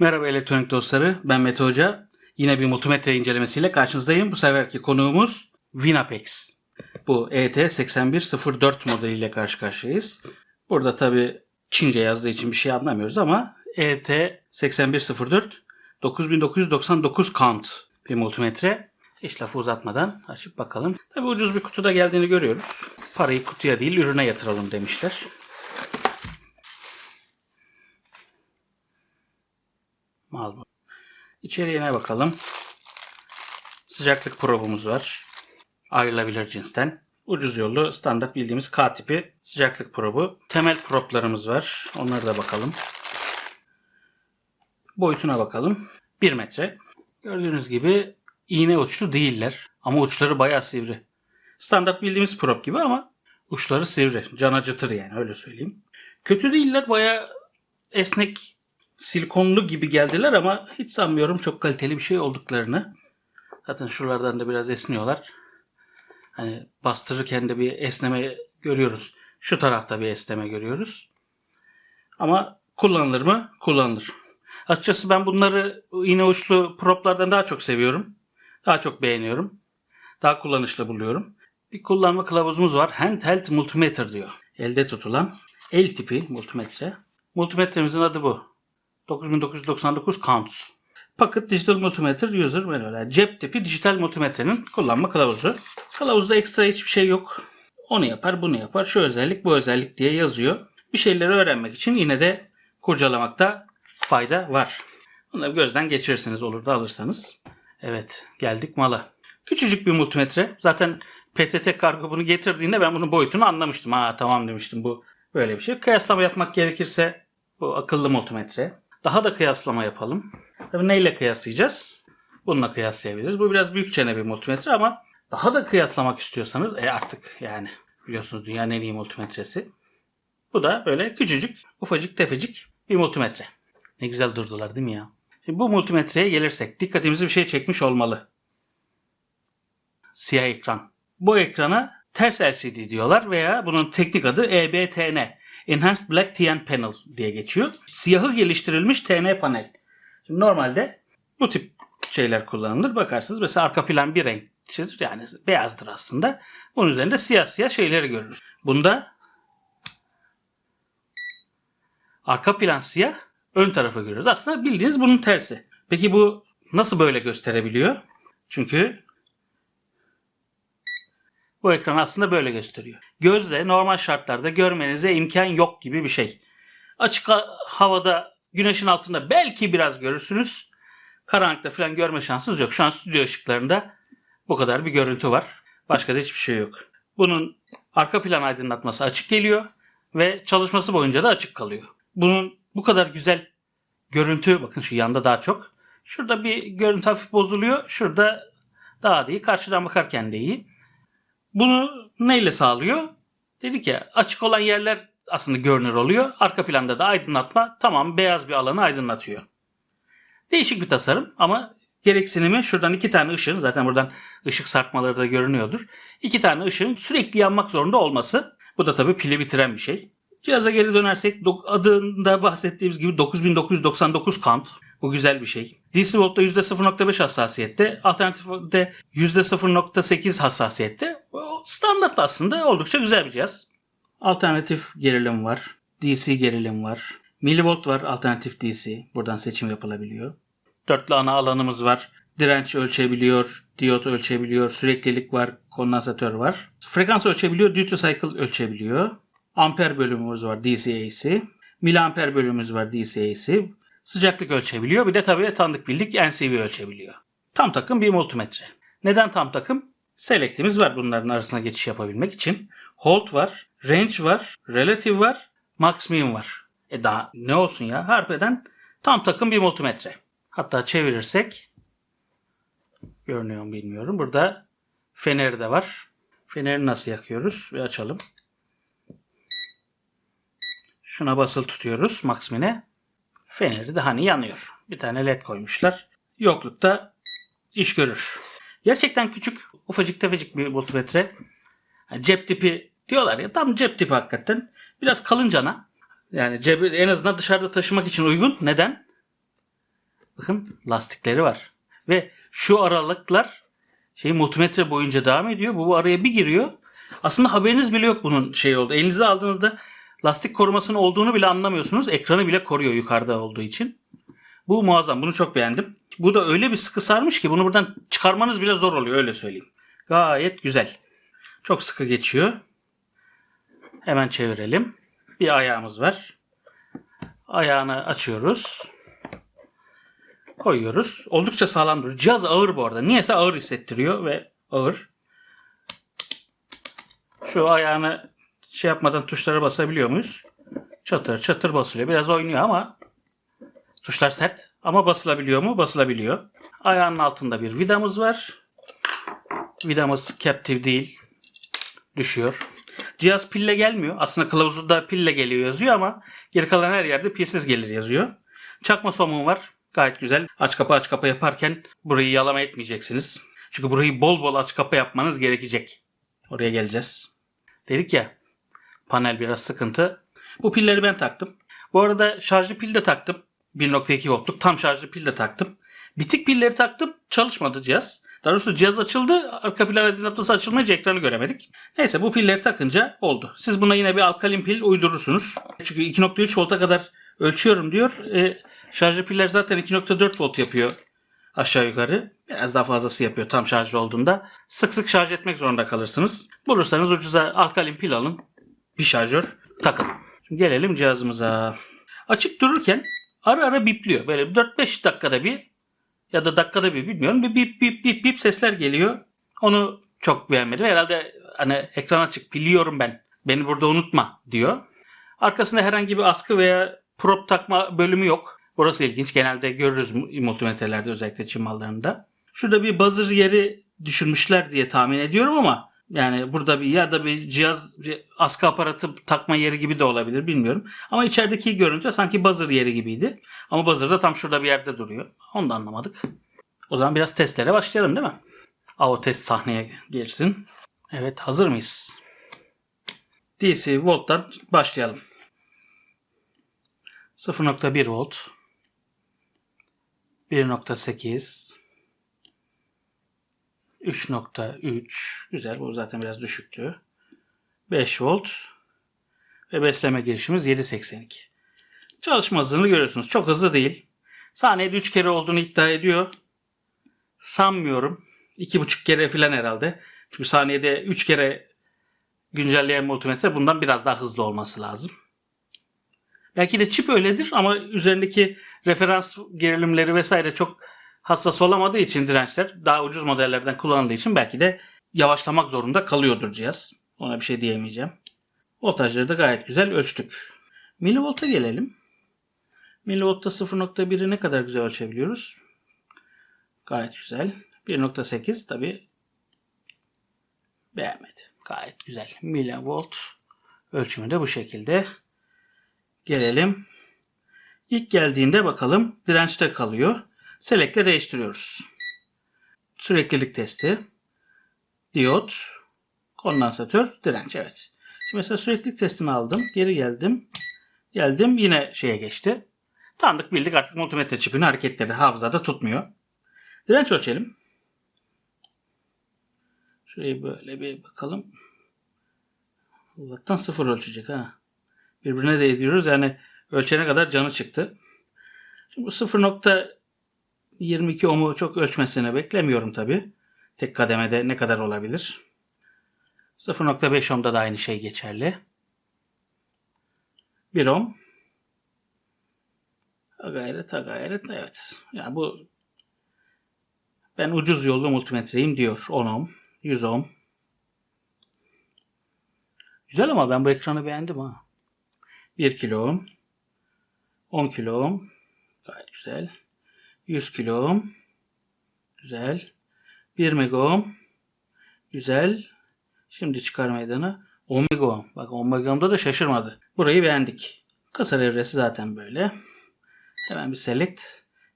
Merhaba elektronik dostları, ben Mete Hoca. Yine bir multimetre incelemesiyle karşınızdayım. Bu seferki konuğumuz Winapex. Bu E ET8104 modeliyle karşı karşıyayız. Burada tabi Çince yazdığı için bir şey anlamıyoruz ama E ET8104 9999 count bir multimetre. Hiç lafı uzatmadan açıp bakalım. Tabi ucuz bir kutuda geldiğini görüyoruz. Parayı kutuya değil ürüne yatıralım demişler. Mal bu. İçeriğine bakalım. Sıcaklık probumuz var. Ayrılabilir cinsten. Ucuz yollu standart bildiğimiz K tipi sıcaklık probu. Temel proplarımız var. Onlara da bakalım. Boyutuna bakalım. 1 metre. Gördüğünüz gibi iğne uçlu değiller. Ama uçları bayağı sivri. Standart bildiğimiz prop gibi ama uçları sivri. Can acıtır yani öyle söyleyeyim. Kötü değiller. Bayağı esnek silikonlu gibi geldiler ama hiç sanmıyorum çok kaliteli bir şey olduklarını. Zaten şuralardan da biraz esniyorlar. Hani bastırırken de bir esneme görüyoruz. Şu tarafta bir esneme görüyoruz. Ama kullanılır mı? Kullanılır. Açıkçası ben bunları iğne uçlu proplardan daha çok seviyorum. Daha çok beğeniyorum. Daha kullanışlı buluyorum. Bir kullanma kılavuzumuz var. Handheld Multimeter diyor. Elde tutulan el tipi multimetre. Multimetremizin adı bu. 9999 counts. Pocket Digital Multimeter User Manual. Yani cep tipi dijital multimetrenin kullanma kılavuzu. Kılavuzda ekstra hiçbir şey yok. Onu yapar, bunu yapar. Şu özellik, bu özellik diye yazıyor. Bir şeyleri öğrenmek için yine de kurcalamakta fayda var. Bunları gözden geçirirsiniz olur da alırsanız. Evet, geldik mala. Küçücük bir multimetre. Zaten PTT kargo bunu getirdiğinde ben bunun boyutunu anlamıştım. Ha tamam demiştim bu böyle bir şey. Kıyaslama yapmak gerekirse bu akıllı multimetre. Daha da kıyaslama yapalım. Tabii neyle kıyaslayacağız? Bununla kıyaslayabiliriz. Bu biraz büyük çene bir multimetre ama daha da kıyaslamak istiyorsanız e artık yani biliyorsunuz dünyanın en iyi multimetresi. Bu da böyle küçücük, ufacık, tefecik bir multimetre. Ne güzel durdular değil mi ya? Şimdi bu multimetreye gelirsek dikkatimizi bir şey çekmiş olmalı. Siyah ekran. Bu ekrana ters LCD diyorlar veya bunun teknik adı EBTN. Enhanced Black TN Panel diye geçiyor. Siyahı geliştirilmiş TN panel. Şimdi normalde bu tip şeyler kullanılır. Bakarsınız mesela arka plan bir renkçidir. Yani beyazdır aslında. Bunun üzerinde siyah siyah şeyleri görürüz. Bunda arka plan siyah, ön tarafı görüyoruz. Aslında bildiğiniz bunun tersi. Peki bu nasıl böyle gösterebiliyor? Çünkü bu ekran aslında böyle gösteriyor. Gözle normal şartlarda görmenize imkan yok gibi bir şey. Açık ha- havada güneşin altında belki biraz görürsünüz. Karanlıkta falan görme şansınız yok. Şu an stüdyo ışıklarında bu kadar bir görüntü var. Başka da hiçbir şey yok. Bunun arka plan aydınlatması açık geliyor ve çalışması boyunca da açık kalıyor. Bunun bu kadar güzel görüntü bakın şu yanda daha çok. Şurada bir görüntü hafif bozuluyor. Şurada daha da iyi. Karşıdan bakarken de iyi. Bunu neyle sağlıyor? Dedik ya açık olan yerler aslında görünür oluyor. Arka planda da aydınlatma tamam beyaz bir alanı aydınlatıyor. Değişik bir tasarım ama gereksinimi şuradan iki tane ışığın zaten buradan ışık sarkmaları da görünüyordur. İki tane ışığın sürekli yanmak zorunda olması. Bu da tabii pili bitiren bir şey. Cihaza geri dönersek adında bahsettiğimiz gibi 9999 count. Bu güzel bir şey. DC Volt'ta %0.5 hassasiyette, alternatifte %0.8 hassasiyette. Standart aslında oldukça güzel bir cihaz. Alternatif gerilim var. DC gerilim var. Milivolt var alternatif DC. Buradan seçim yapılabiliyor. Dörtlü ana alanımız var. Direnç ölçebiliyor, diyot ölçebiliyor, süreklilik var, kondansatör var. Frekans ölçebiliyor, duty cycle ölçebiliyor. Amper bölümümüz var DC AC. Miliamper bölümümüz var DC AC. Sıcaklık ölçebiliyor. Bir de tabii tanıdık bildik NCV ölçebiliyor. Tam takım bir multimetre. Neden tam takım? Select'imiz var bunların arasına geçiş yapabilmek için. Hold var, range var, relative var, max min var. E daha ne olsun ya? Harbiden tam takım bir multimetre. Hatta çevirirsek görünüyor mu bilmiyorum. Burada feneri de var. Feneri nasıl yakıyoruz? Bir açalım. Şuna basılı tutuyoruz Maxmine. Feneri de hani yanıyor. Bir tane led koymuşlar. Yoklukta iş görür. Gerçekten küçük, ufacık tefecik bir multimetre. Yani cep tipi diyorlar ya tam cep tipi hakikaten. Biraz kalıncana. Yani cebi en azından dışarıda taşımak için uygun. Neden? Bakın lastikleri var. Ve şu aralıklar şey multimetre boyunca devam ediyor. Bu araya bir giriyor. Aslında haberiniz bile yok bunun şey oldu. Elinize aldığınızda lastik korumasının olduğunu bile anlamıyorsunuz. Ekranı bile koruyor yukarıda olduğu için. Bu muazzam. Bunu çok beğendim. Bu da öyle bir sıkı sarmış ki bunu buradan çıkarmanız bile zor oluyor öyle söyleyeyim. Gayet güzel. Çok sıkı geçiyor. Hemen çevirelim. Bir ayağımız var. Ayağını açıyoruz. Koyuyoruz. Oldukça sağlam duruyor. Cihaz ağır bu arada. Niyeyse ağır hissettiriyor ve ağır. Şu ayağını şey yapmadan tuşlara basabiliyor muyuz? Çatır çatır basılıyor. Biraz oynuyor ama tuşlar sert. Ama basılabiliyor mu? Basılabiliyor. Ayağının altında bir vidamız var. Vidamız captive değil. Düşüyor. Cihaz pille gelmiyor. Aslında kılavuzda pille geliyor yazıyor ama geri kalan her yerde pilsiz gelir yazıyor. Çakma somun var. Gayet güzel. Aç kapa aç kapa yaparken burayı yalama etmeyeceksiniz. Çünkü burayı bol bol aç kapa yapmanız gerekecek. Oraya geleceğiz. Dedik ya panel biraz sıkıntı. Bu pilleri ben taktım. Bu arada şarjlı pil de taktım. 1.2 voltluk tam şarjlı pil de taktım. Bitik pilleri taktım. Çalışmadı cihaz. Daha doğrusu cihaz açıldı. Arka pil aydınlatması açılmayınca ekranı göremedik. Neyse bu pilleri takınca oldu. Siz buna yine bir alkalin pil uydurursunuz. Çünkü 2.3 volta kadar ölçüyorum diyor. E, şarjlı piller zaten 2.4 volt yapıyor aşağı yukarı. Biraz daha fazlası yapıyor tam şarjlı olduğunda. Sık sık şarj etmek zorunda kalırsınız. Bulursanız ucuza alkalin pil alın. Bir şarjör takın. Şimdi gelelim cihazımıza. Açık dururken ara ara bipliyor. Böyle 4-5 dakikada bir ya da dakikada bir bilmiyorum. Bir bip bip bip bip sesler geliyor. Onu çok beğenmedim. Herhalde hani ekran açık biliyorum ben. Beni burada unutma diyor. Arkasında herhangi bir askı veya prop takma bölümü yok. Burası ilginç. Genelde görürüz multimetrelerde özellikle Çin mallarında. Şurada bir buzzer yeri düşünmüşler diye tahmin ediyorum ama yani burada bir da bir cihaz bir askı aparatı takma yeri gibi de olabilir bilmiyorum. Ama içerideki görüntü sanki buzzer yeri gibiydi. Ama buzzer da tam şurada bir yerde duruyor. Onu da anlamadık. O zaman biraz testlere başlayalım değil mi? AO test sahneye girsin. Evet hazır mıyız? DC volttan başlayalım. 0.1 volt 1.8 3.3 güzel bu zaten biraz düşüktü. 5 volt ve besleme girişimiz 7.82. Çalışma hızını görüyorsunuz. Çok hızlı değil. Saniyede 3 kere olduğunu iddia ediyor. Sanmıyorum. 2,5 kere falan herhalde. Çünkü saniyede 3 kere güncelleyen multimetre bundan biraz daha hızlı olması lazım. Belki de çip öyledir ama üzerindeki referans gerilimleri vesaire çok hassas olamadığı için dirençler daha ucuz modellerden kullanıldığı için belki de yavaşlamak zorunda kalıyordur cihaz. Ona bir şey diyemeyeceğim. Voltajları da gayet güzel ölçtük. Milivolt'a gelelim. Milivolt'ta 0.1'i ne kadar güzel ölçebiliyoruz. Gayet güzel. 1.8 tabi beğenmedi. Gayet güzel. Milivolt ölçümü de bu şekilde. Gelelim. İlk geldiğinde bakalım dirençte kalıyor. Select'le değiştiriyoruz. Süreklilik testi. Diyot. Kondansatör. Direnç. Evet. Şimdi mesela süreklilik testini aldım. Geri geldim. Geldim. Yine şeye geçti. Tanıdık bildik artık multimetre çipinin hareketleri hafızada tutmuyor. Direnç ölçelim. Şurayı böyle bir bakalım. Allah'tan sıfır ölçecek ha. Birbirine değdiriyoruz. Yani ölçene kadar canı çıktı. Şimdi bu 0.22 ohm'u çok ölçmesini beklemiyorum tabi. Tek kademede ne kadar olabilir? 0.5 ohm'da da aynı şey geçerli. 1 ohm. Ha gayret ha gayret evet. Yani bu ben ucuz yollu multimetreyim diyor 10 ohm. 100 ohm. Güzel ama ben bu ekranı beğendim ha. 1 kilo ohm. 10 kilo ohm. Gayet güzel. 100 kilo ohm. Güzel. 1 mega. Güzel. Şimdi çıkar meydana. 10 mega ohm. Bak 10 mega ohm'da da şaşırmadı. Burayı beğendik. Kasa evresi zaten böyle. Hemen bir select.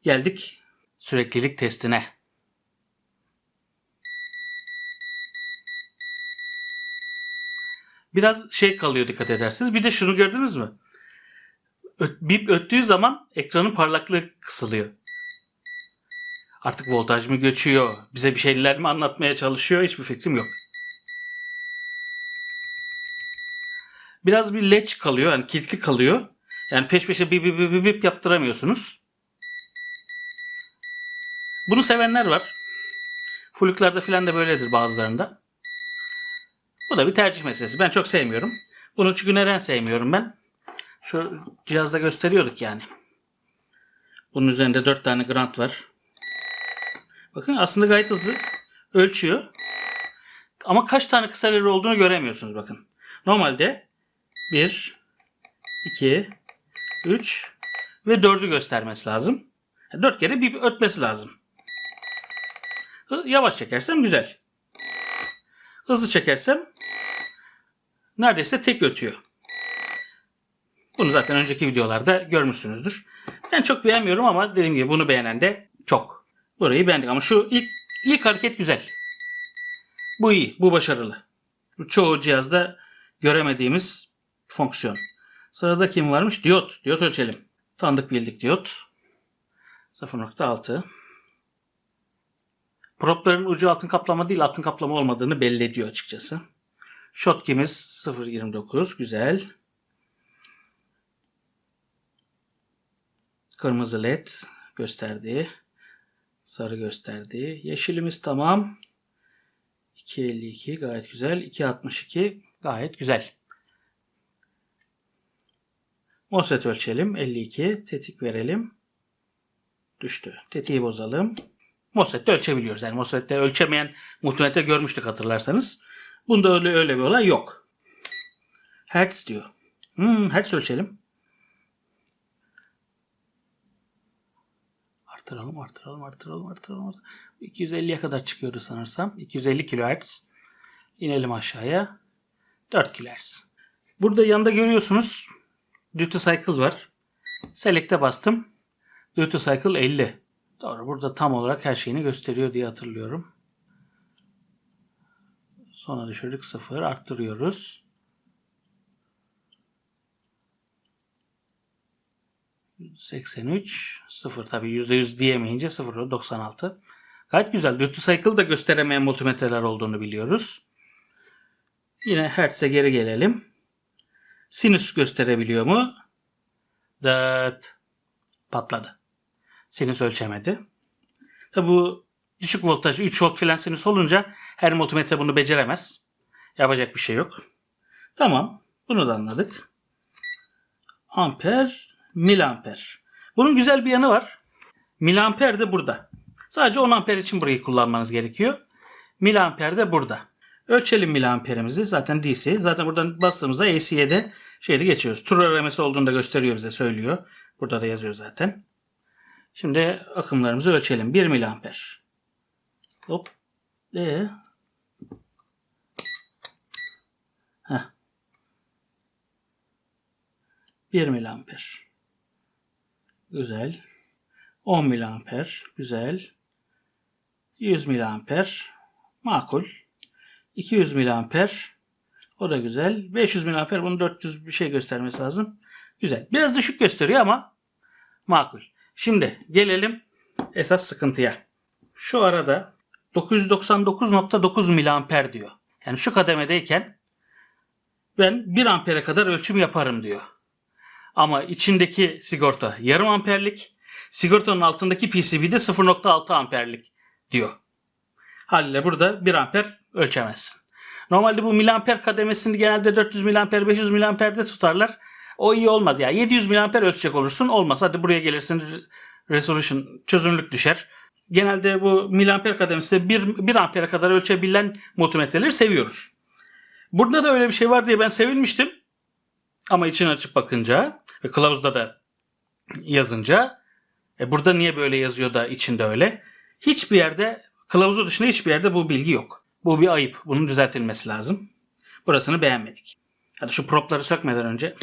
Geldik süreklilik testine. Biraz şey kalıyor dikkat edersiniz. Bir de şunu gördünüz mü? Bip öttüğü zaman ekranın parlaklığı kısılıyor. Artık voltaj mı göçüyor? Bize bir şeyler mi anlatmaya çalışıyor? Hiçbir fikrim yok. Biraz bir leç kalıyor. Yani kilitli kalıyor. Yani peş peşe bip bip bip bip yaptıramıyorsunuz. Bunu sevenler var. Fluklerde filan da böyledir bazılarında. Bu da bir tercih meselesi. Ben çok sevmiyorum. Bunu çünkü neden sevmiyorum ben? Şu cihazda gösteriyorduk yani. Bunun üzerinde 4 tane grant var. Bakın aslında gayet hızlı ölçüyor. Ama kaç tane kısa devre olduğunu göremiyorsunuz bakın. Normalde 1, 2, 3 ve 4'ü göstermesi lazım. 4 kere bir ötmesi lazım. Yavaş çekersem güzel. Hızlı çekersem neredeyse tek ötüyor. Bunu zaten önceki videolarda görmüşsünüzdür. Ben çok beğenmiyorum ama dediğim gibi bunu beğenen de çok. Burayı beğendik ama şu ilk ilk hareket güzel. Bu iyi, bu başarılı. Çoğu cihazda göremediğimiz fonksiyon. Sırada kim varmış? Diyot. Diyot ölçelim. Tanıdık bildik diyot. 0.6. Propların ucu altın kaplama değil altın kaplama olmadığını belli ediyor açıkçası. Shotkimiz 0.29. Güzel. Kırmızı led gösterdi. Sarı gösterdi. Yeşilimiz tamam. 2.52 gayet güzel. 2.62 gayet güzel. MOSFET ölçelim. 52. Tetik verelim. Düştü. Tetiği bozalım. MOSFET'te ölçebiliyoruz. Yani MOSFET'te ölçemeyen multimetre görmüştük hatırlarsanız. Bunda öyle öyle bir olay yok. Hertz diyor. Hmm, hertz ölçelim. Artıralım, artıralım, artıralım, artıralım. 250'ye kadar çıkıyordu sanırsam. 250 kHz. İnelim aşağıya. 4 kHz. Burada yanında görüyorsunuz Duty Cycle var. Select'e bastım. Duty Cycle 50. Doğru. Burada tam olarak her şeyini gösteriyor diye hatırlıyorum. Sona düşürdük 0. Arttırıyoruz. 83 0 tabi %100 diyemeyince 0 96. Gayet güzel. Duty Cycle da gösteremeyen multimetreler olduğunu biliyoruz. Yine Hertz'e geri gelelim. Sinüs gösterebiliyor mu? Dıt. Patladı. Sinüs ölçemedi. Tabi bu düşük voltaj 3 volt filan sinüs olunca her multimetre bunu beceremez. Yapacak bir şey yok. Tamam. Bunu da anladık. Amper, miliamper. Bunun güzel bir yanı var. Miliamper de burada. Sadece 10 amper için burayı kullanmanız gerekiyor. Miliamper de burada. Ölçelim miliamperimizi. Zaten DC. Zaten buradan bastığımızda AC'ye de şeyi geçiyoruz. Tur aramesi olduğunu gösteriyor bize söylüyor. Burada da yazıyor zaten. Şimdi akımlarımızı ölçelim. 1 miliamper. Hop. E. Heh. 1 miliamper. Güzel. 10 miliamper. Güzel. 100 miliamper. Makul. 200 miliamper. O da güzel. 500 miliamper. Bunun 400 bir şey göstermesi lazım. Güzel. Biraz düşük gösteriyor ama makul. Şimdi gelelim esas sıkıntıya. Şu arada 999.9 miliamper diyor. Yani şu kademedeyken ben 1 ampere kadar ölçüm yaparım diyor. Ama içindeki sigorta yarım amperlik, sigortanın altındaki PCB'de 0.6 amperlik diyor. Haliyle burada 1 amper ölçemezsin. Normalde bu miliamper kademesini genelde 400 miliamper, 500 miliamperde tutarlar. O iyi olmaz. Ya 700 miliamper ölçecek olursun olmaz. Hadi buraya gelirsin resolution çözünürlük düşer. Genelde bu miliamper kademesinde 1, 1 ampere kadar ölçebilen multimetreleri seviyoruz. Burada da öyle bir şey var diye ben sevinmiştim. Ama içini açıp bakınca ve kılavuzda da yazınca e burada niye böyle yazıyor da içinde öyle? Hiçbir yerde kılavuzu dışında hiçbir yerde bu bilgi yok. Bu bir ayıp. Bunun düzeltilmesi lazım. Burasını beğenmedik. Hadi şu propları sökmeden önce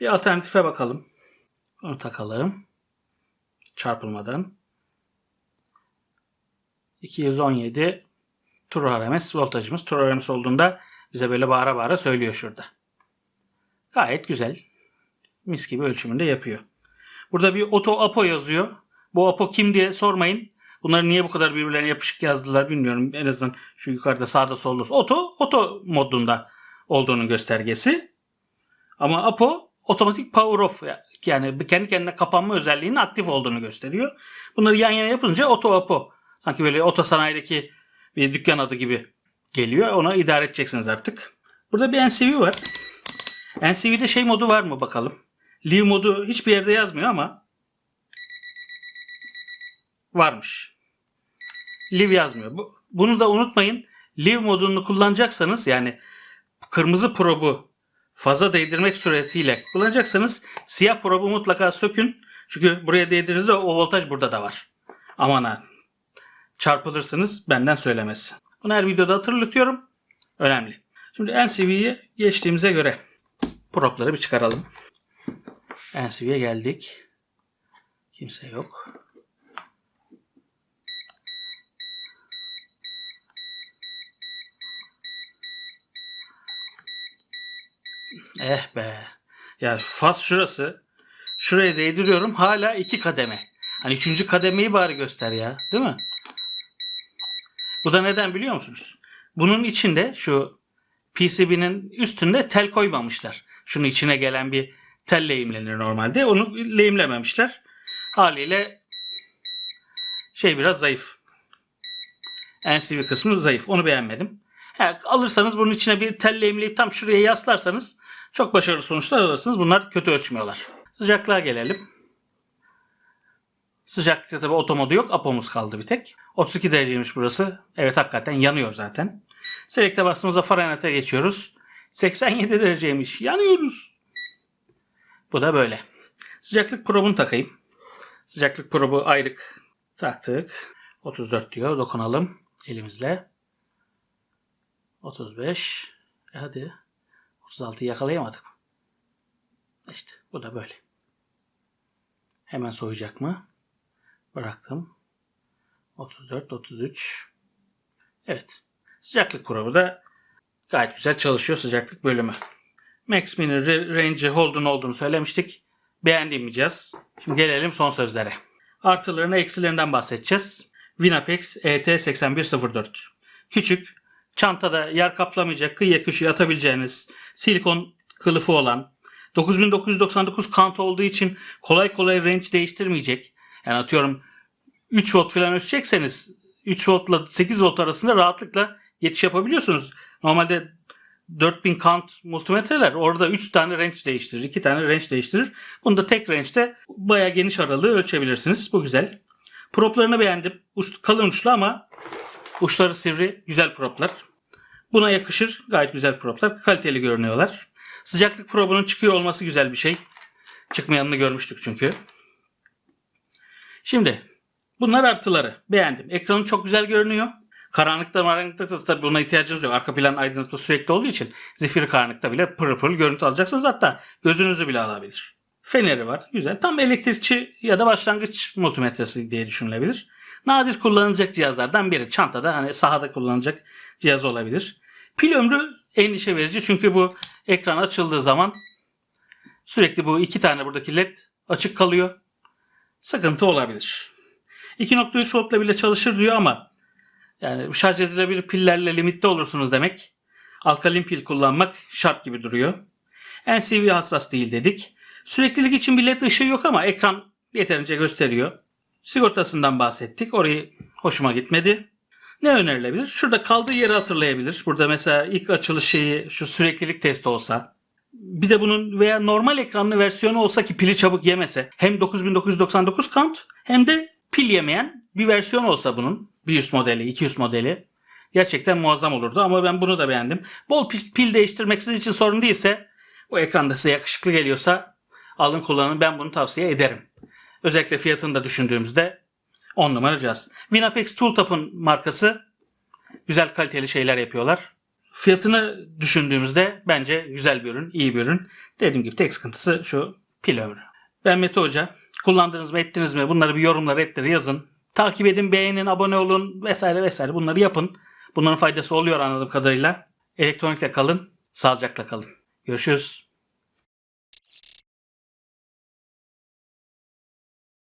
bir alternatife bakalım. Bunu takalım. Çarpılmadan. 217 tur RMS voltajımız. Tur RMS olduğunda bize böyle bağıra bağıra söylüyor şurada. Gayet güzel. Mis gibi ölçümünde yapıyor. Burada bir oto apo yazıyor. Bu Apo kim diye sormayın. Bunları niye bu kadar birbirlerine yapışık yazdılar bilmiyorum. En azından şu yukarıda sağda solda. Oto, oto modunda olduğunun göstergesi. Ama Apo otomatik power off yani kendi kendine kapanma özelliğinin aktif olduğunu gösteriyor. Bunları yan yana yapınca oto Apo. Sanki böyle oto sanayideki bir dükkan adı gibi geliyor. Ona idare edeceksiniz artık. Burada bir NCV var. NCV'de şey modu var mı bakalım. Live modu hiçbir yerde yazmıyor ama varmış. Live yazmıyor. Bu, bunu da unutmayın. Live modunu kullanacaksanız yani kırmızı probu fazla değdirmek suretiyle kullanacaksanız siyah probu mutlaka sökün. Çünkü buraya değdirdiğinizde o voltaj burada da var. Aman ha. Çarpılırsınız benden söylemesi. Bunu her videoda hatırlatıyorum. Önemli. Şimdi NCV'ye geçtiğimize göre propları bir çıkaralım. NCV'ye geldik. Kimse yok. Eh be. Ya faz şurası. Şuraya değdiriyorum. Hala iki kademe. Hani üçüncü kademeyi bari göster ya. Değil mi? Bu da neden biliyor musunuz? Bunun içinde şu PCB'nin üstünde tel koymamışlar. Şunun içine gelen bir tel lehimlenir normalde. Onu lehimlememişler. Haliyle şey biraz zayıf. NCV kısmı zayıf. Onu beğenmedim. Ha, alırsanız bunun içine bir tel lehimleyip tam şuraya yaslarsanız çok başarılı sonuçlar alırsınız. Bunlar kötü ölçmüyorlar. Sıcaklığa gelelim. Sıcaklıkta tabi otomodu yok. Apomuz kaldı bir tek. 32 dereceymiş burası. Evet hakikaten yanıyor zaten. Select'e bastığımızda Fahrenheit'e geçiyoruz. 87 dereceymiş. Yanıyoruz. Bu da böyle. Sıcaklık probunu takayım. Sıcaklık probu ayrık taktık. 34 diyor. Dokunalım elimizle. 35. E hadi. 36'yı yakalayamadık. İşte bu da böyle. Hemen soğuyacak mı? Bıraktım. 34, 33. Evet. Sıcaklık grubu da gayet güzel çalışıyor sıcaklık bölümü. Max Mini Range Holden olduğunu söylemiştik. Beğendiğim bir cihaz. Şimdi gelelim son sözlere. Artılarına eksilerinden bahsedeceğiz. Winapex E ET8104. Küçük, çantada yer kaplamayacak, kıyıya köşeye atabileceğiniz silikon kılıfı olan 9999 kant olduğu için kolay kolay range değiştirmeyecek. Yani atıyorum 3 volt falan ölçecekseniz 3 voltla 8 volt arasında rahatlıkla geçiş yapabiliyorsunuz. Normalde 4000 kant multimetreler orada 3 tane range değiştirir, 2 tane range değiştirir. Bunda tek range'de bayağı geniş aralığı ölçebilirsiniz. Bu güzel. Proplarını beğendim. Uç, kalın uçlu ama uçları sivri, güzel proplar. Buna yakışır. Gayet güzel proplar. Kaliteli görünüyorlar. Sıcaklık probunun çıkıyor olması güzel bir şey. Çıkmayanını görmüştük çünkü. Şimdi bunlar artıları. Beğendim. Ekranı çok güzel görünüyor. Karanlıkta maranlıkta da tabii buna ihtiyacınız yok. Arka plan aydınlatma sürekli olduğu için zifiri karanlıkta bile pırıl pırıl görüntü alacaksınız. Hatta gözünüzü bile alabilir. Feneri var. Güzel. Tam elektrikçi ya da başlangıç multimetresi diye düşünülebilir. Nadir kullanılacak cihazlardan biri. Çantada hani sahada kullanılacak cihaz olabilir. Pil ömrü endişe verici çünkü bu ekran açıldığı zaman sürekli bu iki tane buradaki led açık kalıyor. Sıkıntı olabilir. 2.3 voltla bile çalışır diyor ama yani şarj edilebilir pillerle limitte olursunuz demek. Alkalin pil kullanmak şart gibi duruyor. NCV hassas değil dedik. Süreklilik için bir led ışığı yok ama ekran yeterince gösteriyor. Sigortasından bahsettik. Orayı hoşuma gitmedi. Ne önerilebilir? Şurada kaldığı yeri hatırlayabilir. Burada mesela ilk açılış şeyi şu süreklilik testi olsa. Bir de bunun veya normal ekranlı versiyonu olsa ki pili çabuk yemese. Hem 9999 count hem de pil yemeyen bir versiyon olsa bunun. Bir üst modeli, iki üst modeli. Gerçekten muazzam olurdu ama ben bunu da beğendim. Bol pil, değiştirmek sizin için sorun değilse o ekranda size yakışıklı geliyorsa alın kullanın ben bunu tavsiye ederim. Özellikle fiyatını da düşündüğümüzde 10 numara cihaz. Winapex Tooltop'un markası güzel kaliteli şeyler yapıyorlar. Fiyatını düşündüğümüzde bence güzel bir ürün, iyi bir ürün. Dediğim gibi tek sıkıntısı şu pil ömrü. Ben Mete Hoca. Kullandınız mı ettiniz mi bunları bir yorumlar ettir yazın. Takip edin, beğenin, abone olun vesaire vesaire bunları yapın. Bunların faydası oluyor anladığım kadarıyla. Elektronikle kalın, sağlıcakla kalın. Görüşürüz.